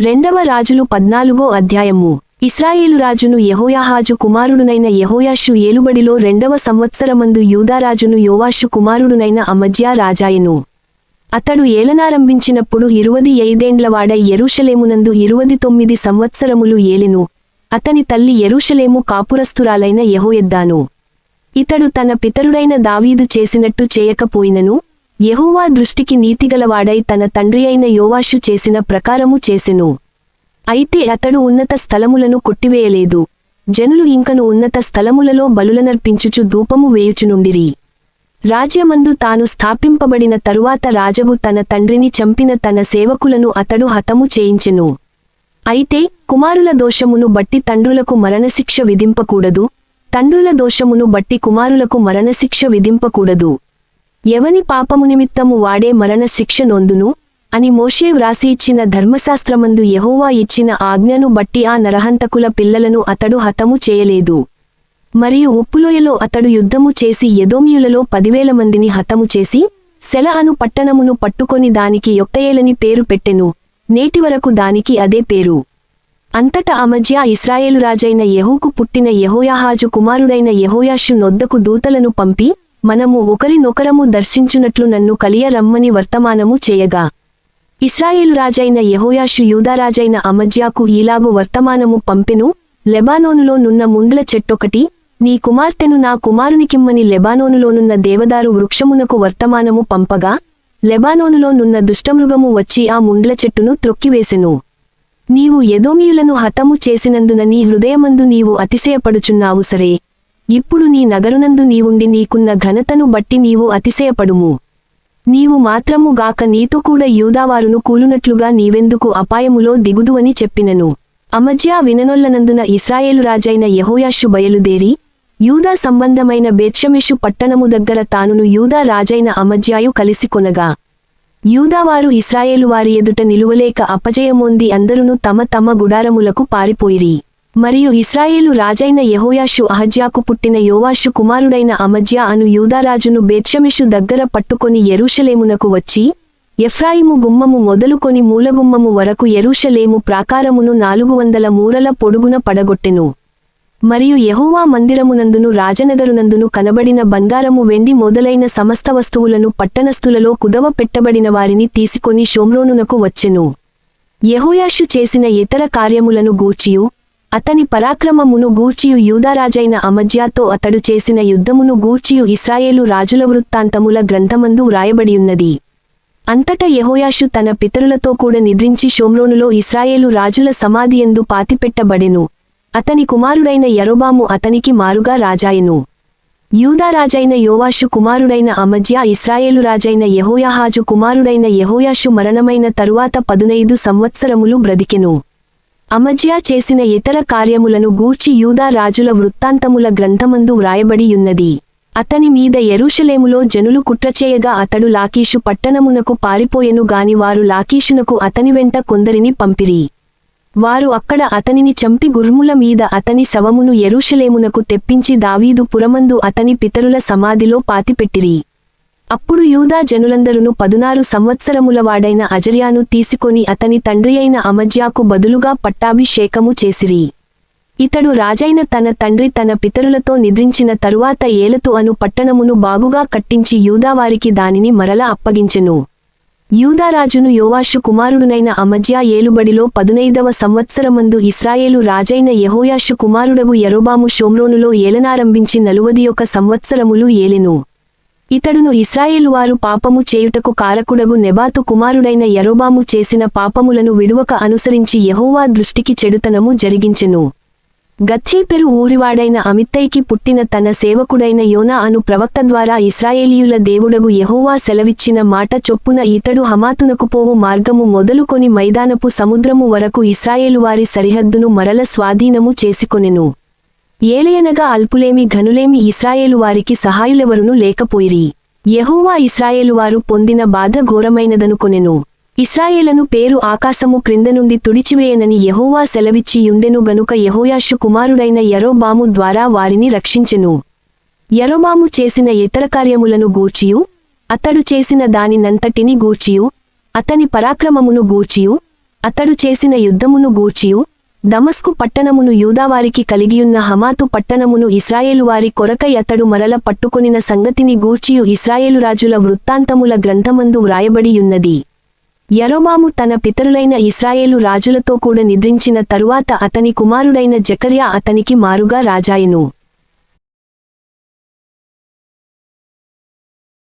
రెండవ రాజులు పద్నాలుగో అధ్యాయము. ఇస్రాయేలు రాజును యెహోయాహాజు కుమారుడునైన యహోయాషు ఏలుబడిలో రెండవ సంవత్సరమందు యూదారాజును యోవాషు కుమారుడునైన అమజ్యా రాజాయెను. అతడు ఏలనారంభించినప్పుడు ఇరువది ఐదేండ్లవాడ ఎరుషలేమునందు ఇరువది తొమ్మిది సంవత్సరములు ఏలెను. అతని తల్లి ఎరుషలేము కాపురస్తురాలైన యహోయద్దాను. ఇతడు తన పితరుడైన దావీదు చేసినట్టు చేయకపోయినను యెహోవా దృష్టికి నీతిగలవాడై తన తండ్రి అయిన యోవాషు చేసిన ప్రకారము చేసెను. అయితే అతడు ఉన్నత స్థలములను కొట్టివేయలేదు. జనులు ఇంకను ఉన్నత స్థలములలో బలులనర్పించుచు ధూపము వేయుచునుండిరి. రాజ్యమందు తాను స్థాపింపబడిన తరువాత రాజవు తన తండ్రిని చంపిన తన సేవకులను అతడు హతము చేయించెను. అయితే కుమారుల దోషమును బట్టి తండ్రులకు మరణశిక్ష విధింపకూడదు. తండ్రుల దోషమును బట్టి కుమారులకు మరణశిక్ష విధింపకూడదు. ఎవని పాపము నిమిత్తము వాడే మరణశిక్ష నొందును? అని మోషే వ్రాసి ఇచ్చిన ధర్మశాస్త్రమందు యహోవా ఇచ్చిన ఆజ్ఞను బట్టి ఆ నరహంతకుల పిల్లలను అతడు హతము చేయలేదు. మరియు ఉప్పులోయలో అతడు యుద్ధము చేసి యదోమియులలో పదివేల మందిని హతము చేసి సెల అను పట్టణమును పట్టుకొని దానికి యొక్తయేలని పేరు పెట్టెను. నేటివరకు దానికి అదే పేరు. అంతటా అమజ్యా ఇస్రాయేలు రాజైన యహూకు పుట్టిన యహోయాహాజు కుమారుడైన యహోయాషు నొద్దకు దూతలను పంపి మనము ఒకరినొకరము దర్శించునట్లు నన్ను కలియ రమ్మని వర్తమానము చేయగా. ఇస్రాయేలు రాజైన యహోయాషు యూదారాజైన అమజ్యాకు ఈలాగు వర్తమానము పంపెను లెబానోనులో నున్న ముండ్ల చెట్టొకటి నీ కుమార్తెను నా కుమారునికిమ్మని లెబానోనులోనున్న దేవదారు వృక్షమునకు వర్తమానము పంపగా లెబానోనులో నున్న దుష్టమృగము వచ్చి ఆ ముండ్ల చెట్టును త్రొక్కివేసెను. నీవు ఎదోమీయులను హతము చేసినందున నీ హృదయమందు నీవు అతిశయపడుచున్నావు సరే. ఇప్పుడు నీ నగరునందు నీవుండి నీకున్న ఘనతను బట్టి నీవు అతిశయపడుము. నీవు మాత్రము గాక నీతో కూడా యూదావారును కూలునట్లుగా నీవెందుకు అపాయములో దిగుదువని చెప్పినను. అమజ్యా విననొల్లనందున ఇస్రాయేలు రాజైన యెహోయాషు బయలుదేరి యూదా సంబంధమైన బేత్షమెషు పట్టణము దగ్గర తానును యూదా రాజైన అమజ్యాయు కలిసి కొనగా. యూదావారు ఇస్రాయేలు వారి ఎదుట నిలువలేక అపజయమోంది అందరును తమ తమ గుడారములకు పారిపోయిరి. మరియు ఇస్రాయేలు రాజైన యహోయాషు అహజ్యాకు పుట్టిన యోవాషు కుమారుడైన అమజ్యా అను యూదారాజును బేత్షమిషు దగ్గర పట్టుకొని ఎరుషలేమునకు వచ్చి ఎఫ్రాయిము గుమ్మము మొదలుకొని మూలగుమ్మము వరకు ఎరుషలేము ప్రాకారమును నాలుగు వందల మూరల పొడుగున పడగొట్టెను. మరియు యహోవా మందిరమునందును రాజనగరునందును కనబడిన బంగారము వెండి మొదలైన సమస్త వస్తువులను పట్టణస్థులలో కుదవ పెట్టబడిన వారిని తీసుకొని షోమ్రోనునకు వచ్చెను. యహోయాషు చేసిన ఇతర కార్యములను గూర్చియు అతని పరాక్రమమును గూర్చియు యూదారాజైన అమజ్యాతో అతడు చేసిన యుద్ధమును గూర్చియు ఇస్రాయేలు రాజుల వృత్తాంతముల గ్రంథమందు వ్రాయబడియున్నది. అంతట యహోయాషు తన పితరులతో కూడా నిద్రించి షోమ్రోనులో ఇస్రాయేలు రాజుల సమాధియందు పాతిపెట్టబడెను. అతని కుమారుడైన యరోబాము అతనికి మారుగా రాజాయెను. యూదారాజైన యోవాషు కుమారుడైన అమజ్యా ఇస్రాయేలు రాజైన యహోయాహాజు కుమారుడైన యహోయాషు మరణమైన తరువాత పదునైదు సంవత్సరములు బ్రతికెను. అమజ్యా చేసిన ఇతర కార్యములను గూర్చి యూదా రాజుల వృత్తాంతముల గ్రంథమందు వ్రాయబడియున్నది. అతని మీద ఎరుషలేములో జనులు కుట్రచేయగా అతడు లాకీషు పట్టణమునకు పారిపోయెను గాని వారు లాకీషునకు అతని వెంట కొందరిని పంపిరి. వారు అక్కడ అతనిని చంపి గుర్ముల మీద అతని శవమును ఎరుషలేమునకు తెప్పించి దావీదు పురమందు అతని పితరుల సమాధిలో పాతిపెట్టిరి. అప్పుడు యూదా జనులందరును పదునారు సంవత్సరముల వాడైన అజర్యాను తీసుకొని అతని తండ్రి అయిన అమజ్యాకు బదులుగా పట్టాభిషేకము చేసిరి. ఇతడు రాజైన తన తండ్రి తన పితరులతో నిద్రించిన తరువాత ఏలతు అను పట్టణమును బాగుగా కట్టించి యూదావారికి దానిని మరల అప్పగించెను. యూదారాజును యోవాషు కుమారుడునైన అమజ్యా ఏలుబడిలో పదునైదవ సంవత్సరమందు ఇస్రాయేలు రాజైన యహోయాషు కుమారుడగు యరోబాము షోమ్రోనులో ఏలనారంభించి నలువది ఒక సంవత్సరములు ఏలెను. ఇతడును ఇస్రాయేలు వారు పాపము చేయుటకు కారకుడగు నెబాతు కుమారుడైన యరోబాము చేసిన పాపములను విడువక అనుసరించి యహోవా దృష్టికి చెడుతనము జరిగించెను. గచ్చీపెరు ఊరివాడైన అమిత్తైకి పుట్టిన తన సేవకుడైన యోనా అను ప్రవక్త ద్వారా ఇస్రాయేలీయుల దేవుడగు యహోవా సెలవిచ్చిన మాట చొప్పున ఇతడు హమాతునకు పోవు మార్గము మొదలుకొని మైదానపు సముద్రము వరకు ఇస్రాయేలు వారి సరిహద్దును మరల స్వాధీనము చేసుకొనెను. ఏలయనగా అల్పులేమి ఘనులేమి ఇస్రాయేలు వారికి సహాయులెవరును లేకపోయిరి. యహోవా ఇస్రాయేలువారు పొందిన బాధ ఘోరమైనదనుకొనెను. ఇస్రాయేలను పేరు ఆకాశము క్రింద నుండి తుడిచివేయనని యహోవా సెలవిచ్చి యుండెను గనుక యహోయాషు కుమారుడైన యరోబాము ద్వారా వారిని రక్షించెను. యరోబాము చేసిన ఇతర కార్యములను గూర్చియు అతడు చేసిన దానినంతటిని గూర్చియు అతని పరాక్రమమును గూర్చియు అతడు చేసిన యుద్ధమును గూర్చియు దమస్కు పట్టణమును యూదావారికి కలిగియున్న హమాతు పట్టణమును ఇస్రాయేలువారి కొరకై అతడు మరల పట్టుకొనిన సంగతిని గూర్చియు ఇస్రాయేలు రాజుల వృత్తాంతముల గ్రంథమందు వ్రాయబడియున్నది. యరోబాము తన పితరులైన ఇస్రాయేలు రాజులతో కూడా నిద్రించిన తరువాత అతని కుమారుడైన జకర్యా అతనికి మారుగా రాజాయెను.